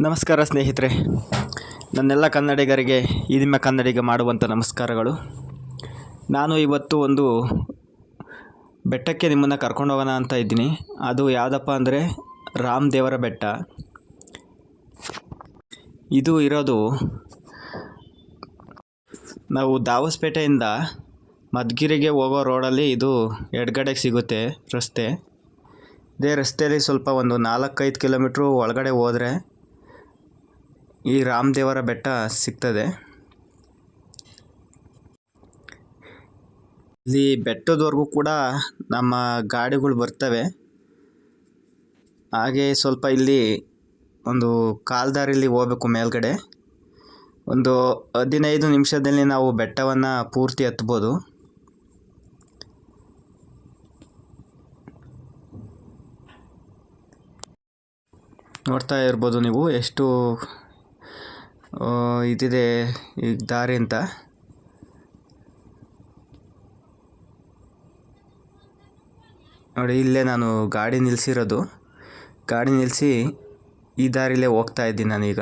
ನಮಸ್ಕಾರ ಸ್ನೇಹಿತರೆ. ನನ್ನೆಲ್ಲ ಕನ್ನಡಿಗರಿಗೆ ಈ ನಿಮ್ಮ ಕನ್ನಡಿಗ ಮಾಡುವಂಥ ನಮಸ್ಕಾರಗಳು. ನಾನು ಇವತ್ತು ಒಂದು ಬೆಟ್ಟಕ್ಕೆ ನಿಮ್ಮನ್ನು ಕರ್ಕೊಂಡು ಹೋಗೋಣ ಅಂತ ಇದ್ದೀನಿ. ಅದು ಯಾವುದಪ್ಪ ಅಂದರೆ ರಾಮದೇವರ ಬೆಟ್ಟ. ಇದು ಇರೋದು ನಾವು ದಾವಸ್ಪೇಟೆಯಿಂದ ಮದ್ಗಿರಿಗೆ ಹೋಗೋ ರೋಡಲ್ಲಿ ಇದು ಎಡಗಡೆಗೆ ಸಿಗುತ್ತೆ ರಸ್ತೆ. ಇದೇ ರಸ್ತೆಯಲ್ಲಿ ಸ್ವಲ್ಪ ಒಂದು ನಾಲ್ಕೈದು ಕಿಲೋಮೀಟ್ರು ಒಳಗಡೆ ಹೋದರೆ ಈ ರಾಮದೇವರ ಬೆಟ್ಟ ಸಿಗ್ತದೆ. ಇಲ್ಲಿ ಬೆಟ್ಟದವರೆಗೂ ಕೂಡ ನಮ್ಮ ಗಾಡಿಗಳು ಬರ್ತವೆ. ಹಾಗೆ ಸ್ವಲ್ಪ ಇಲ್ಲಿ ಒಂದು ಕಾಲ್ದಾರಿಲಿ ಹೋಗ್ಬೇಕು ಮೇಲ್ಗಡೆ. ಒಂದು ಹದಿನೈದು ನಿಮಿಷದಲ್ಲಿ ನಾವು ಬೆಟ್ಟವನ್ನು ಪೂರ್ತಿ ಹತ್ಬೋದು. ನೋಡ್ತಾ ಇರ್ಬೋದು ನೀವು ಎಷ್ಟು ಇದಿದೆ ಈ ದಾರಿ ಅಂತ. ನೋಡಿ, ಇಲ್ಲೇ ನಾನು ಗಾಡಿ ನಿಲ್ಲಿಸಿರೋದು ಗಾಡಿ ನಿಲ್ಲಿಸಿ ಈ ದಾರಿಲೇ ಹೋಗ್ತಾ ಇದ್ದೀನಿ ನಾನೀಗ.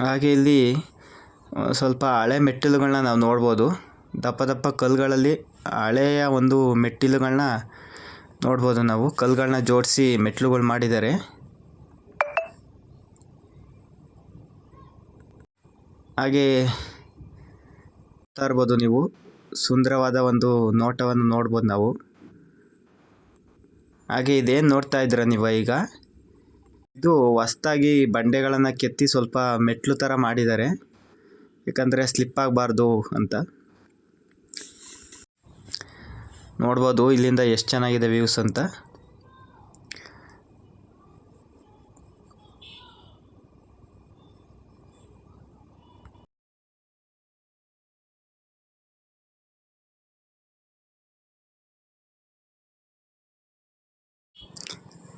ಹಾಗೆ ಇಲ್ಲಿ ಸ್ವಲ್ಪ ಹಳೆ ಮೆಟ್ಟಿಲುಗಳನ್ನ ನಾವು ನೋಡ್ಬೋದು. ದಪ್ಪ ದಪ್ಪ ಕಲ್ಲುಗಳಲ್ಲಿ ಹಳೆಯ ಒಂದು ಮೆಟ್ಟಿಲುಗಳನ್ನ ನೋಡ್ಬೋದು ನಾವು. ಕಲ್ಲುಗಳನ್ನ ಜೋಡಿಸಿ ಮೆಟ್ಟಿಲುಗಳು ಮಾಡಿದ್ದಾರೆ. ಹಾಗೆ ಇರ್ಬೋದು ನೀವು. ಸುಂದರವಾದ ಒಂದು ನೋಟವನ್ನು ನೋಡ್ಬೋದು ನಾವು. ಹಾಗೆ ಇದೇನು ನೋಡ್ತಾ ಇದ್ದೀರಾ ನೀವು ಈಗ? ಇದು ಹೊಸ್ದಾಗಿ ಬಂಡೆಗಳನ್ನು ಕೆತ್ತಿ ಸ್ವಲ್ಪ ಮೆಟ್ಲು ಥರ ಮಾಡಿದ್ದಾರೆ. ಯಾಕಂದರೆ ಸ್ಲಿಪ್ ಆಗಬಾರ್ದು ಅಂತ. ನೋಡ್ಬೋದು ಇಲ್ಲಿಂದ ಎಷ್ಟು ಚೆನ್ನಾಗಿದೆ ವ್ಯೂಸ್ ಅಂತ.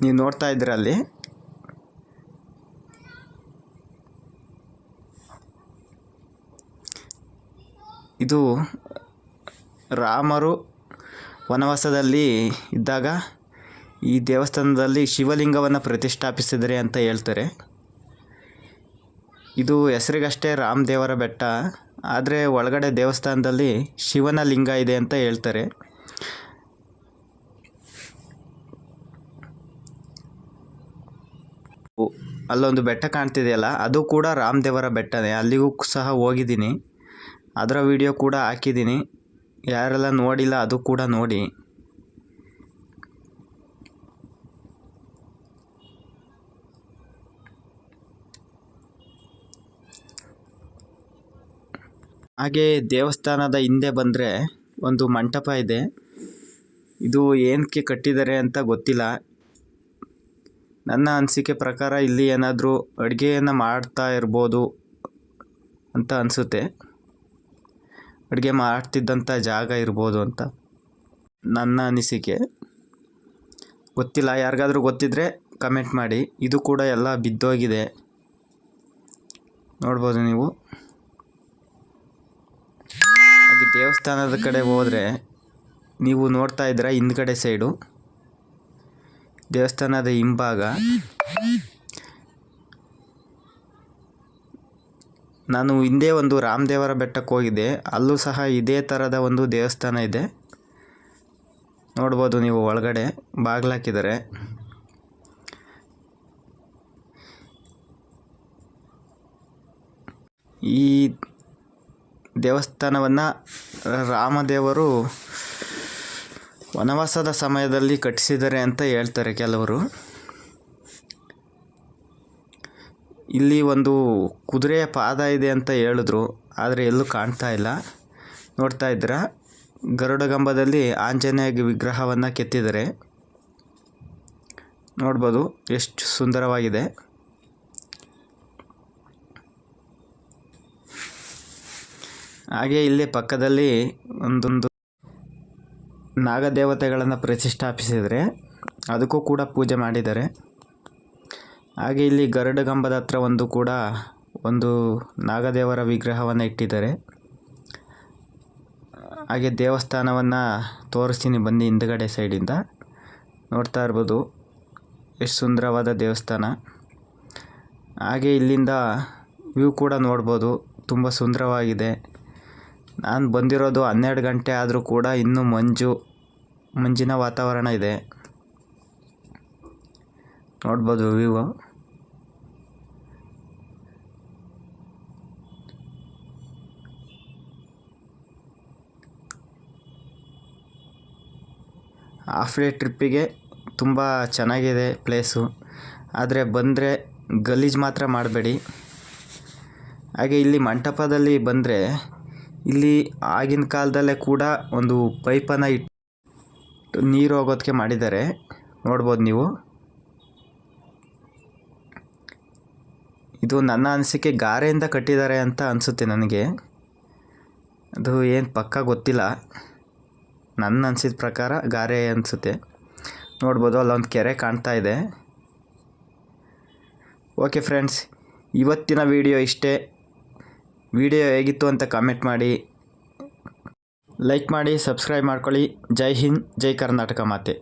ನೀವು ನೋಡ್ತಾ ಇದ್ದೀರ ಅಲ್ಲಿ? ಇದು ರಾಮರು ವನವಾಸದಲ್ಲಿ ಇದ್ದಾಗ ಈ ದೇವಸ್ಥಾನದಲ್ಲಿ ಶಿವಲಿಂಗವನ್ನು ಪ್ರತಿಷ್ಠಾಪಿಸಿದರೆ ಅಂತ ಹೇಳ್ತಾರೆ. ಇದು ಹೆಸರಿಗಷ್ಟೇ ರಾಮ ದೇವರ ಬೆಟ್ಟ, ಆದರೆ ಒಳಗಡೆ ದೇವಸ್ಥಾನದಲ್ಲಿ ಶಿವನ ಲಿಂಗ ಇದೆ ಅಂತ ಹೇಳ್ತಾರೆ. ಅಲ್ಲೊಂದು ಬೆಟ್ಟ ಕಾಣ್ತಿದೆಯಲ್ಲ, ಅದು ಕೂಡ ರಾಮದೇವರ ಬೆಟ್ಟನೇ. ಅಲ್ಲಿಗೂ ಸಹ ಹೋಗಿದ್ದೀನಿ. ಅದರ ವಿಡಿಯೋ ಕೂಡ ಹಾಕಿದ್ದೀನಿ. ಯಾರೆಲ್ಲ ನೋಡಿಲ್ಲ ಅದು ಕೂಡ ನೋಡಿ. ಹಾಗೆ ದೇವಸ್ಥಾನದ ಹಿಂದೆ ಬಂದರೆ ಒಂದು ಮಂಟಪ ಇದೆ. ಇದು ಏನಕ್ಕೆ ಕಟ್ಟಿದ್ದಾರೆ ಅಂತ ಗೊತ್ತಿಲ್ಲ. ನನ್ನ ಅನಿಸಿಕೆ ಪ್ರಕಾರ ಇಲ್ಲಿ ಏನಾದರೂ ಅಡುಗೆಯನ್ನು ಮಾಡ್ತಾ ಇರ್ಬೋದು ಅಂತ ಅನಿಸುತ್ತೆ. ಅಡುಗೆ ಮಾಡ್ತಿದ್ದಂಥ ಜಾಗ ಇರ್ಬೋದು ಅಂತ. ನನ್ನ ಅನಿಸಿಕೆ, ಗೊತ್ತಿಲ್ಲ. ಯಾರಿಗಾದ್ರೂ ಗೊತ್ತಿದ್ದರೆ ಕಮೆಂಟ್ ಮಾಡಿ. ಇದು ಕೂಡ ಎಲ್ಲ ಬಿದ್ದೋಗಿದೆ. ನೋಡ್ಬೋದು ನೀವು. ಹಾಗೆ ದೇವಸ್ಥಾನದ ಕಡೆ ಹೋದರೆ ನೀವು ನೋಡ್ತಾ ಇದ್ದೀರಾ ಹಿಂದ್ಗಡೆ ಸೈಡು ದೇವಸ್ಥಾನದ ಹಿಂಭಾಗ. ನಾನು ಹಿಂದೆ ಒಂದು ರಾಮದೇವರ ಬೆಟ್ಟಕ್ಕೆ ಹೋಗಿದ್ದೆ. ಅಲ್ಲೂ ಸಹ ಇದೇ ಥರದ ಒಂದು ದೇವಸ್ಥಾನ ಇದೆ. ನೋಡ್ಬೋದು ನೀವು ಒಳಗಡೆ ಬಾಗಿಲಾಕಿದ್ದಾರೆ ಈ ದೇವಸ್ಥಾನವನ್ನು ರಾಮದೇವರು ವನವಾಸದ ಸಮಯದಲ್ಲಿ ಕಟ್ಟಿಸಿದ್ದಾರೆ ಅಂತ ಹೇಳ್ತಾರೆ ಕೆಲವರು. ಇಲ್ಲಿ ಒಂದು ಕುದುರೆಯ ಪಾದ ಇದೆ ಅಂತ ಹೇಳಿದ್ರು, ಆದರೆ ಎಲ್ಲೂ ಕಾಣ್ತಾ ಇಲ್ಲ. ನೋಡ್ತಾ ಇದ್ದೀರಾ ಗರುಡಗಂಬದಲ್ಲಿ ಆಂಜನೇಯ ವಿಗ್ರಹವನ್ನು ಕೆತ್ತಿದ್ದಾರೆ. ನೋಡ್ಬೋದು ಎಷ್ಟು ಸುಂದರವಾಗಿದೆ. ಹಾಗೆ ಇಲ್ಲಿ ಪಕ್ಕದಲ್ಲಿ ಒಂದೊಂದು ನಾಗದೇವತೆಗಳನ್ನು ಪ್ರತಿಷ್ಠಾಪಿಸಿದರೆ ಅದಕ್ಕೂ ಕೂಡ ಪೂಜೆ ಮಾಡಿದ್ದಾರೆ. ಹಾಗೆ ಇಲ್ಲಿ ಗರುಡಗಂಬದ ಹತ್ರ ಒಂದು ಕೂಡ ಒಂದು ನಾಗದೇವರ ವಿಗ್ರಹವನ್ನು ಇಟ್ಟಿದ್ದಾರೆ. ಹಾಗೆ ದೇವಸ್ಥಾನವನ್ನು ತೋರಿಸ್ತೀನಿ ಬನ್ನಿ ಹಿಂದ್ಗಡೆ ಸೈಡಿಂದ. ನೋಡ್ತಾ ಇರ್ಬೋದು, ಎಷ್ಟು ಸುಂದರವಾದ ದೇವಸ್ಥಾನ. ಹಾಗೆ ಇಲ್ಲಿಂದ ವ್ಯೂ ಕೂಡ ನೋಡ್ಬೋದು, ತುಂಬ ಸುಂದರವಾಗಿದೆ. ನಾನು ಬಂದಿರೋದು ಹನ್ನೆರಡು ಗಂಟೆ ಆದರೂ ಕೂಡ ಇನ್ನೂ ಮಂಜು, ಮಂಜಿನ ವಾತಾವರಣ ಇದೆ. ನೋಡ್ಬೋದು ವಿವೋ. ಹಾಫ್ ಡೇ ಟ್ರಿಪ್ಪಿಗೆ ತುಂಬ ಚೆನ್ನಾಗಿದೆ ಪ್ಲೇಸು. ಆದರೆ ಬಂದರೆ ಗಲೀಜು ಮಾತ್ರ ಮಾಡಬೇಡಿ. ಹಾಗೆ ಇಲ್ಲಿ ಮಂಟಪದಲ್ಲಿ ಬಂದರೆ ಇಲ್ಲಿ ಆಗಿನ ಕಾಲದಲ್ಲೇ ಕೂಡ ಒಂದು ಪೈಪನ್ನು ಇಟ್ಟು ನೀರು ಹೋಗೋದಕ್ಕೆ ಮಾಡಿದ್ದಾರೆ. ನೋಡ್ಬೋದು ನೀವು. ಇದು ನನ್ನ ಅನಿಸಿಕೆ ಗಾರೆಯಿಂದ ಕಟ್ಟಿದ್ದಾರೆ ಅಂತ ಅನಿಸುತ್ತೆ ನನಗೆ. ಅದು ಏನು ಪಕ್ಕ ಗೊತ್ತಿಲ್ಲ. ನನ್ನ ಅನಿಸಿದ ಪ್ರಕಾರ ಗಾರೆ ಅನಿಸುತ್ತೆ. ನೋಡ್ಬೋದು ಅಲ್ಲೊಂದು ಕೆರೆ ಕಾಣ್ತಾ ಇದೆ. ಓಕೆ ಫ್ರೆಂಡ್ಸ್, ಇವತ್ತಿನ ವಿಡಿಯೋ ಇಷ್ಟೇ. ವಿಡಿಯೋ ಹೇಗಿತ್ತು ಅಂತ ಕಾಮೆಂಟ್ ಮಾಡಿ. ಲೈಕ್ ಮಾಡಿ, ಸಬ್ಸ್ಕ್ರೈಬ್ ಮಾಡ್ಕೊಳ್ಳಿ. ಜೈ ಹಿಂದ್, ಜೈ ಕರ್ನಾಟಕ ಮಾತೆ.